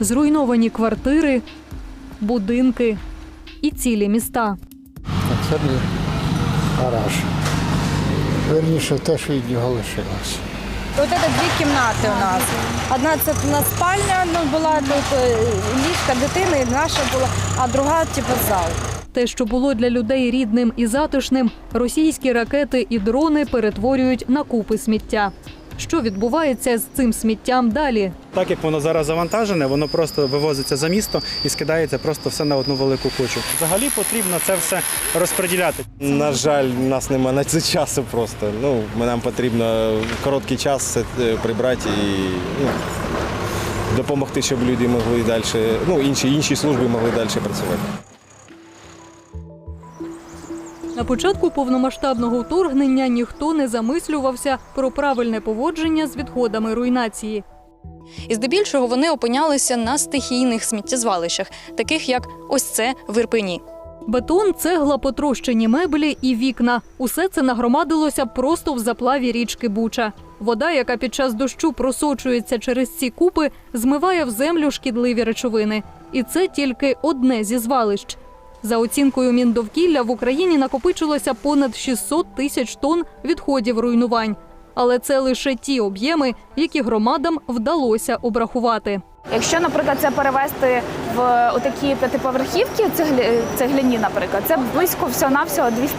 зруйновані квартири, будинки і цілі міста. Це мій гараж. Верніше те, що від нього лишилося. Вот это дві кімнати у нас. Одна це у нас спальня ну, була тут е, ліжка дитини, наша була, а друга типу зал. Те, що було для людей рідним і затишним, російські ракети і дрони перетворюють на купи сміття. Що відбувається з цим сміттям далі? Так як воно зараз завантажене, воно просто вивозиться за місто і скидається просто все на одну велику кучу. Взагалі потрібно це все розподіляти. На жаль, у нас немає на це часу просто. Ну, нам потрібно короткий час це е, прибрати і ну, допомогти, щоб люди могли далі, ну, інші, інші служби могли далі працювати. На початку повномасштабного вторгнення ніхто не замислювався про правильне поводження з відходами руйнації. І здебільшого вони опинялися на стихійних сміттєзвалищах, таких як ось це в Ірпені. Бетон, цегла, потрощені меблі і вікна усе це нагромадилося просто в заплаві річки Буча. Вода, яка під час дощу просочується через ці купи, змиває в землю шкідливі речовини. І це тільки одне зі звалищ. За оцінкою міндовкілля в Україні накопичилося понад 600 тисяч тонн відходів руйнувань, але це лише ті об'єми, які громадам вдалося обрахувати. Якщо, наприклад, це перевести в такі п'ятиповерхівки, цегляні, наприклад, це близько всього навсього 200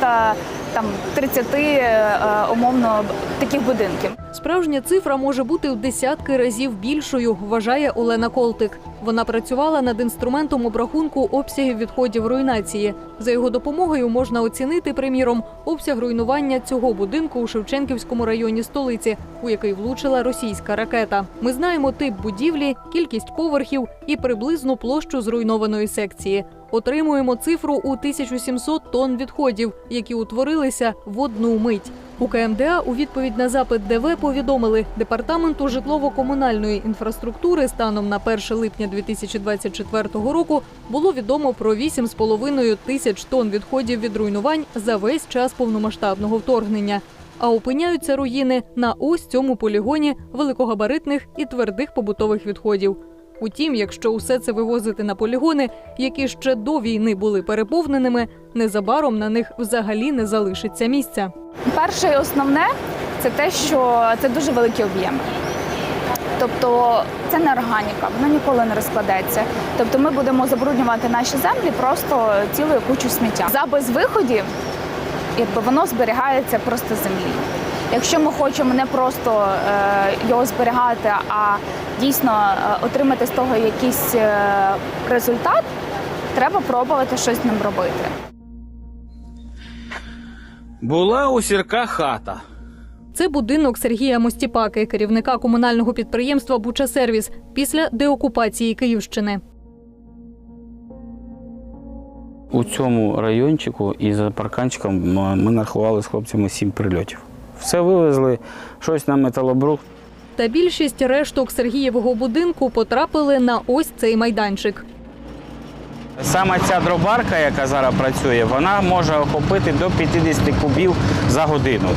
там 30 е, умовно таких будинків. Справжня цифра може бути в десятки разів більшою, вважає Олена Колтик. Вона працювала над інструментом обрахунку обсягів відходів руйнації. За його допомогою можна оцінити, приміром, обсяг руйнування цього будинку у Шевченківському районі столиці, у який влучила російська ракета. Ми знаємо тип будівлі, кількість поверхів і приблизну площу зруйнованої секції. Отримуємо цифру у 1700 тонн відходів, які утворилися в одну мить. У КМДА у відповідь на запит ДВ повідомили департаменту житлово-комунальної інфраструктури станом на 1 липня 2024 року було відомо про 8,5 тисяч тонн відходів від руйнувань за весь час повномасштабного вторгнення. А опиняються руїни на ось цьому полігоні великогабаритних і твердих побутових відходів. Утім, якщо усе це вивозити на полігони, які ще до війни були переповненими, незабаром на них взагалі не залишиться місця. Перше і основне це те, що це дуже великі об'єми. Тобто це не органіка, вона ніколи не розкладеться. Тобто ми будемо забруднювати наші землі просто цілою кучу сміття. За безвиходів, якби воно зберігається просто землі. Якщо ми хочемо не просто е, його зберігати, а дійсно е, отримати з того якийсь е, результат, треба пробувати щось з ним робити. Була у сірка хата. Це будинок Сергія Мостіпаки, керівника комунального підприємства Бучасервіс після деокупації Київщини. У цьому райончику і за парканчиком ми нарахували з хлопцями сім прильотів. Все вивезли, щось на металобрухт. Та більшість решток Сергієвого будинку потрапили на ось цей майданчик. Саме ця дробарка, яка зараз працює, вона може охопити до 50 кубів за годину.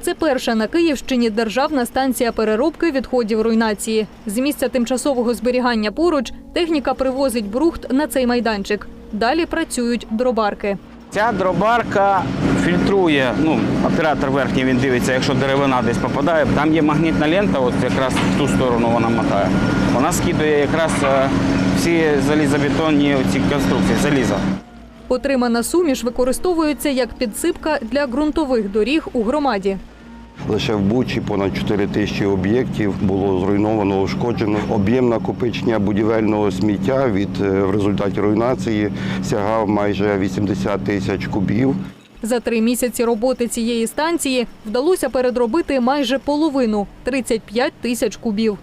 Це перша на Київщині державна станція переробки відходів руйнації. З місця тимчасового зберігання поруч техніка привозить брухт на цей майданчик. Далі працюють дробарки. Ця дробарка фільтрує, ну, оператор верхній він дивиться, якщо деревина десь попадає. Там є магнітна лента, от якраз в ту сторону вона мотає. Вона скидує якраз е, всі залізобетонні ці конструкції, заліза. Отримана суміш використовується як підсипка для ґрунтових доріг у громаді. Лише в Бучі понад 4 тисячі об'єктів було зруйновано, ушкоджено. Об'єм накопичення будівельного сміття від е, в результаті руйнації сягав майже 80 тисяч кубів. За три місяці роботи цієї станції вдалося передробити майже половину 35 тисяч кубів.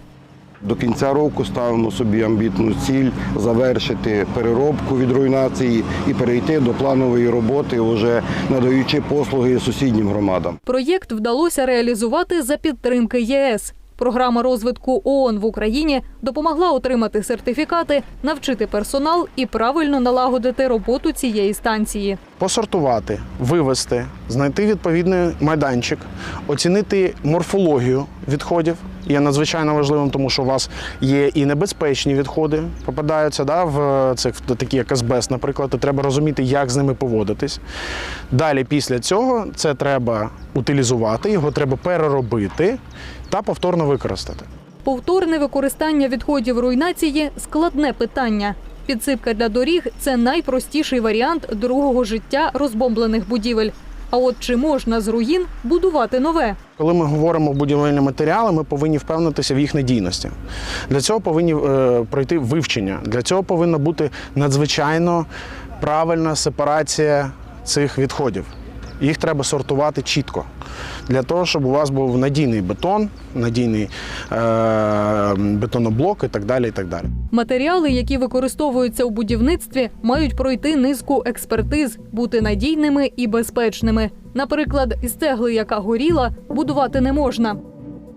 До кінця року ставимо собі амбітну ціль завершити переробку від руйнації і перейти до планової роботи, вже надаючи послуги сусіднім громадам. Проєкт вдалося реалізувати за підтримки ЄС. Програма розвитку ООН в Україні допомогла отримати сертифікати, навчити персонал і правильно налагодити роботу цієї станції. посортувати, вивести, знайти відповідний майданчик, оцінити морфологію відходів, є надзвичайно важливим, тому що у вас є і небезпечні відходи, попадаються да, в цих такі як асбест, наприклад, і треба розуміти, як з ними поводитись. Далі, після цього, це треба утилізувати, його треба переробити та повторно використати. Повторне використання відходів руйнації складне питання. Підсипка для доріг це найпростіший варіант другого життя розбомблених будівель. А от чи можна з руїн будувати нове? Коли ми говоримо будівельні матеріали, ми повинні впевнитися в їх надійності. Для цього повинні е, пройти вивчення. Для цього повинна бути надзвичайно правильна сепарація цих відходів. Їх треба сортувати чітко. Для того, щоб у вас був надійний бетон, надійний е, бетоноблок і так далі. І так далі. Матеріали, які використовуються у будівництві, мають пройти низку експертиз, бути надійними і безпечними. Наприклад, із цегли, яка горіла, будувати не можна.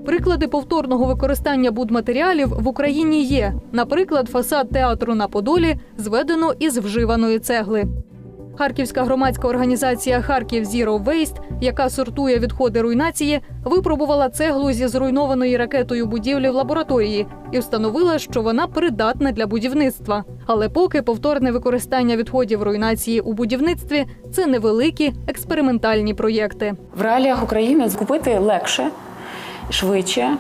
Приклади повторного використання будматеріалів в Україні є. Наприклад, фасад театру на Подолі зведено із вживаної цегли. Харківська громадська організація Харків Zero Waste, яка сортує відходи руйнації, випробувала цеглу зі зруйнованої ракетою будівлі в лабораторії і встановила, що вона придатна для будівництва. Але поки повторне використання відходів руйнації у будівництві це невеликі експериментальні проєкти. В реаліях України закупити легше, швидше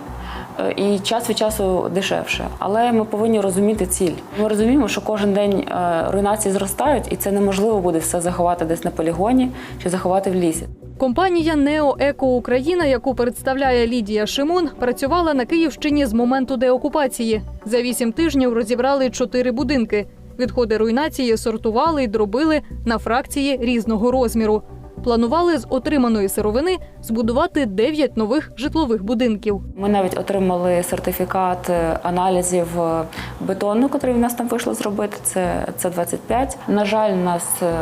і час від часу дешевше. Але ми повинні розуміти ціль. Ми розуміємо, що кожен день е, руйнації зростають, і це неможливо буде все заховати десь на полігоні чи заховати в лісі. Компанія Нео Еко Україна, яку представляє Лідія Шимон, працювала на Київщині з моменту деокупації. За вісім тижнів розібрали чотири будинки. Відходи руйнації сортували й дробили на фракції різного розміру. Планували з отриманої сировини збудувати дев'ять нових житлових будинків. Ми навіть отримали сертифікат е, аналізів е, бетону, який в нас там вийшло зробити. Це, це 25. На жаль, нас е,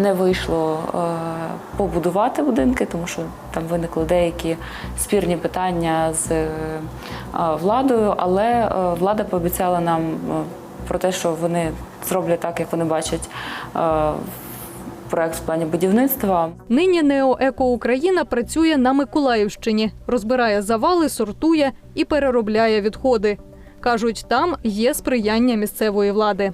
не вийшло побудувати будинки, тому що там виникли деякі спірні питання з владою, але влада пообіцяла нам про те, що вони зроблять так, як вони бачать проект в плані будівництва. Нині Нео Еко Україна працює на Миколаївщині, розбирає завали, сортує і переробляє відходи. Кажуть, там є сприяння місцевої влади.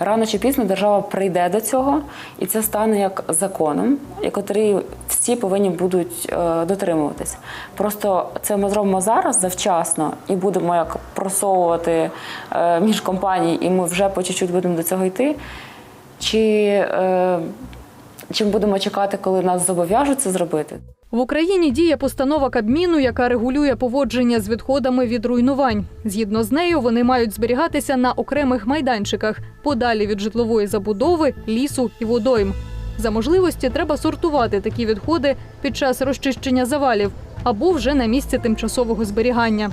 Рано чи пізно держава прийде до цього, і це стане як законом, який всі повинні будуть е, дотримуватись. Просто це ми зробимо зараз завчасно і будемо як просовувати е, між компаній, і ми вже по чуть-чуть будемо до цього йти. Чи, е, чи будемо чекати, коли нас зобов'яжуть це зробити? В Україні діє постанова Кабміну, яка регулює поводження з відходами від руйнувань. Згідно з нею, вони мають зберігатися на окремих майданчиках, подалі від житлової забудови, лісу і водойм. За можливості треба сортувати такі відходи під час розчищення завалів або вже на місці тимчасового зберігання.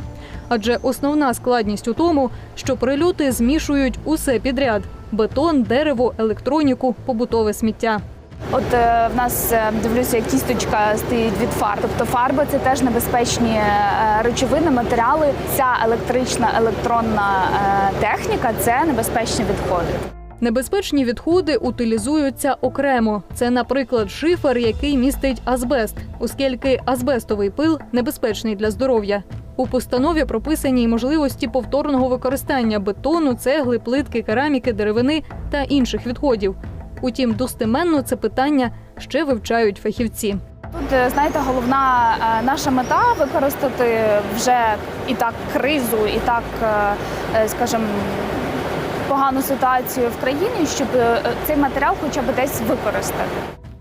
Адже основна складність у тому, що прильоти змішують усе підряд: бетон, дерево, електроніку, побутове сміття. От е, в нас е, дивлюся, кісточка стоїть від фарб. Тобто фарби це теж небезпечні е, речовини, матеріали. Ця електрична електронна е, техніка це небезпечні відходи. Небезпечні відходи утилізуються окремо. Це, наприклад, шифер, який містить азбест, оскільки азбестовий пил небезпечний для здоров'я. У постанові прописані й можливості повторного використання бетону, цегли, плитки, кераміки, деревини та інших відходів. Утім, достеменно це питання ще вивчають фахівці. Тут е, знаєте, головна е, наша мета використати вже і так кризу, і так, е, скажімо, погану ситуацію в країні, щоб цей матеріал хоча б десь використати.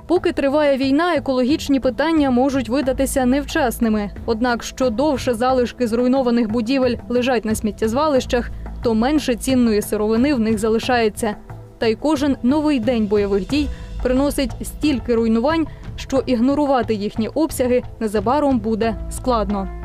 Поки триває війна, екологічні питання можуть видатися невчасними. Однак, що довше залишки зруйнованих будівель лежать на сміттєзвалищах, то менше цінної сировини в них залишається. Та й кожен новий день бойових дій приносить стільки руйнувань, що ігнорувати їхні обсяги незабаром буде складно.